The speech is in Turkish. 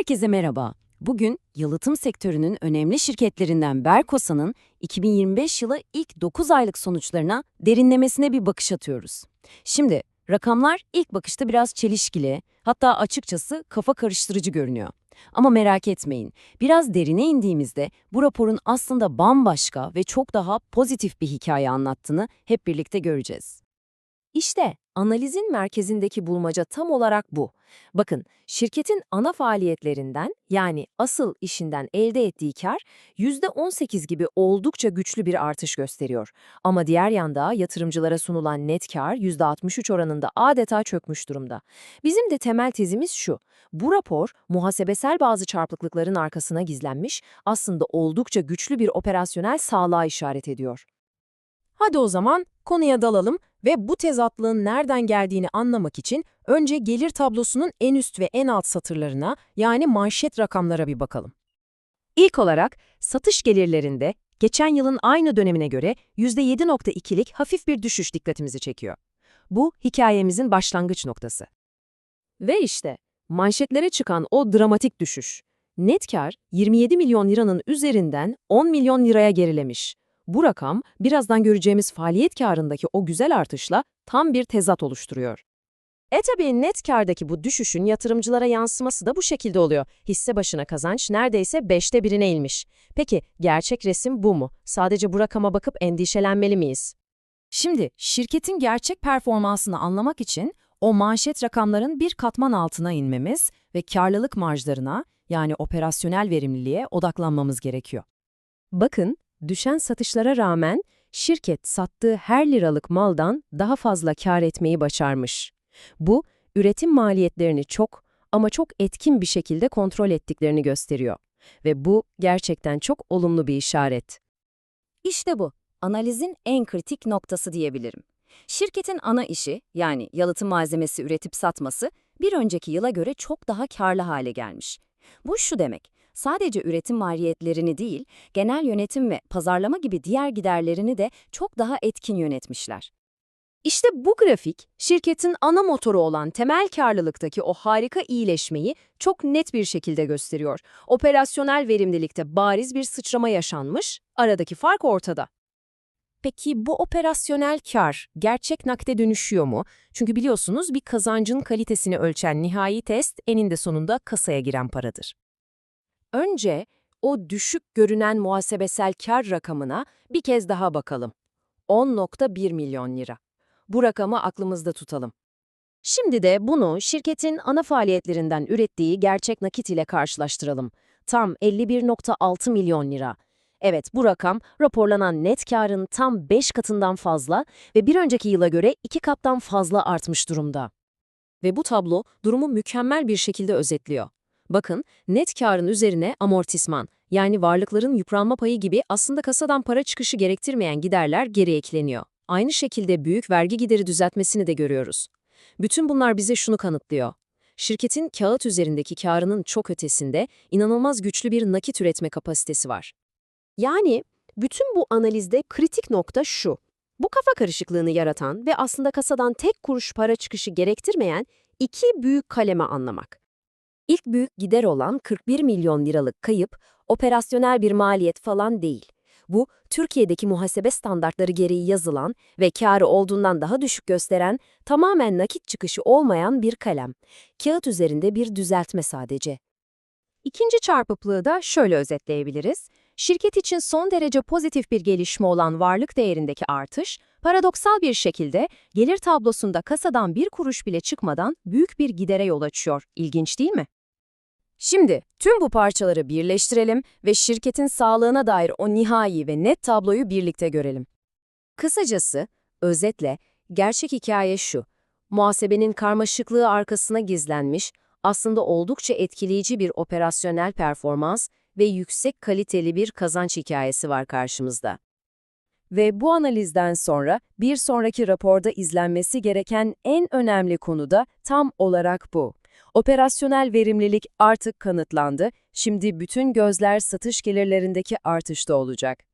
Herkese merhaba. Bugün yalıtım sektörünün önemli şirketlerinden Berkosa'nın 2025 yılı ilk 9 aylık sonuçlarına derinlemesine bir bakış atıyoruz. Şimdi rakamlar ilk bakışta biraz çelişkili, hatta açıkçası kafa karıştırıcı görünüyor. Ama merak etmeyin, biraz derine indiğimizde bu raporun aslında bambaşka ve çok daha pozitif bir hikaye anlattığını hep birlikte göreceğiz. İşte analizin merkezindeki bulmaca tam olarak bu. Bakın, şirketin ana faaliyetlerinden yani asıl işinden elde ettiği kar %18 gibi oldukça güçlü bir artış gösteriyor. Ama diğer yanda yatırımcılara sunulan net kar %63 oranında adeta çökmüş durumda. Bizim de temel tezimiz şu. Bu rapor muhasebesel bazı çarpıklıkların arkasına gizlenmiş, aslında oldukça güçlü bir operasyonel sağlığa işaret ediyor. Hadi o zaman konuya dalalım ve bu tezatlığın nereden geldiğini anlamak için önce gelir tablosunun en üst ve en alt satırlarına yani manşet rakamlara bir bakalım. İlk olarak satış gelirlerinde geçen yılın aynı dönemine göre %7.2'lik hafif bir düşüş dikkatimizi çekiyor. Bu hikayemizin başlangıç noktası. Ve işte manşetlere çıkan o dramatik düşüş. Net kar 27 milyon liranın üzerinden 10 milyon liraya gerilemiş. Bu rakam, birazdan göreceğimiz faaliyet karındaki o güzel artışla tam bir tezat oluşturuyor. E tabii net kardaki bu düşüşün yatırımcılara yansıması da bu şekilde oluyor. Hisse başına kazanç neredeyse beşte birine eğilmiş. Peki gerçek resim bu mu? Sadece bu rakama bakıp endişelenmeli miyiz? Şimdi şirketin gerçek performansını anlamak için o manşet rakamların bir katman altına inmemiz ve karlılık marjlarına yani operasyonel verimliliğe odaklanmamız gerekiyor. Bakın, düşen satışlara rağmen şirket sattığı her liralık maldan daha fazla kar etmeyi başarmış. Bu, üretim maliyetlerini çok ama çok etkin bir şekilde kontrol ettiklerini gösteriyor. Ve bu gerçekten çok olumlu bir işaret. İşte bu, analizin en kritik noktası diyebilirim. Şirketin ana işi, yani yalıtım malzemesi üretip satması, bir önceki yıla göre çok daha karlı hale gelmiş. Bu şu demek, sadece üretim maliyetlerini değil, genel yönetim ve pazarlama gibi diğer giderlerini de çok daha etkin yönetmişler. İşte bu grafik, şirketin ana motoru olan temel karlılıktaki o harika iyileşmeyi çok net bir şekilde gösteriyor. Operasyonel verimlilikte bariz bir sıçrama yaşanmış, aradaki fark ortada. Peki bu operasyonel kar gerçek nakde dönüşüyor mu? Çünkü biliyorsunuz bir kazancın kalitesini ölçen nihai test eninde sonunda kasaya giren paradır. Önce o düşük görünen muhasebesel kar rakamına bir kez daha bakalım. 10.1 milyon lira. Bu rakamı aklımızda tutalım. Şimdi de bunu şirketin ana faaliyetlerinden ürettiği gerçek nakit ile karşılaştıralım. Tam 51.6 milyon lira. Evet bu rakam raporlanan net karın tam 5 katından fazla ve bir önceki yıla göre 2 kattan fazla artmış durumda. Ve bu tablo durumu mükemmel bir şekilde özetliyor. Bakın, net karın üzerine amortisman, yani varlıkların yıpranma payı gibi aslında kasadan para çıkışı gerektirmeyen giderler geri ekleniyor. Aynı şekilde büyük vergi gideri düzeltmesini de görüyoruz. Bütün bunlar bize şunu kanıtlıyor. Şirketin kağıt üzerindeki karının çok ötesinde inanılmaz güçlü bir nakit üretme kapasitesi var. Yani bütün bu analizde kritik nokta şu. Bu kafa karışıklığını yaratan ve aslında kasadan tek kuruş para çıkışı gerektirmeyen iki büyük kaleme anlamak. İlk büyük gider olan 41 milyon liralık kayıp, operasyonel bir maliyet falan değil. Bu, Türkiye'deki muhasebe standartları gereği yazılan ve karı olduğundan daha düşük gösteren, tamamen nakit çıkışı olmayan bir kalem. Kağıt üzerinde bir düzeltme sadece. İkinci çarpıklığı da şöyle özetleyebiliriz. Şirket için son derece pozitif bir gelişme olan varlık değerindeki artış, paradoksal bir şekilde gelir tablosunda kasadan bir kuruş bile çıkmadan büyük bir gidere yol açıyor. İlginç değil mi? Şimdi tüm bu parçaları birleştirelim ve şirketin sağlığına dair o nihai ve net tabloyu birlikte görelim. Kısacası, özetle, gerçek hikaye şu. Muhasebenin karmaşıklığı arkasına gizlenmiş, aslında oldukça etkileyici bir operasyonel performans ve yüksek kaliteli bir kazanç hikayesi var karşımızda. Ve bu analizden sonra bir sonraki raporda izlenmesi gereken en önemli konu da tam olarak bu. Operasyonel verimlilik artık kanıtlandı, şimdi bütün gözler satış gelirlerindeki artışta olacak.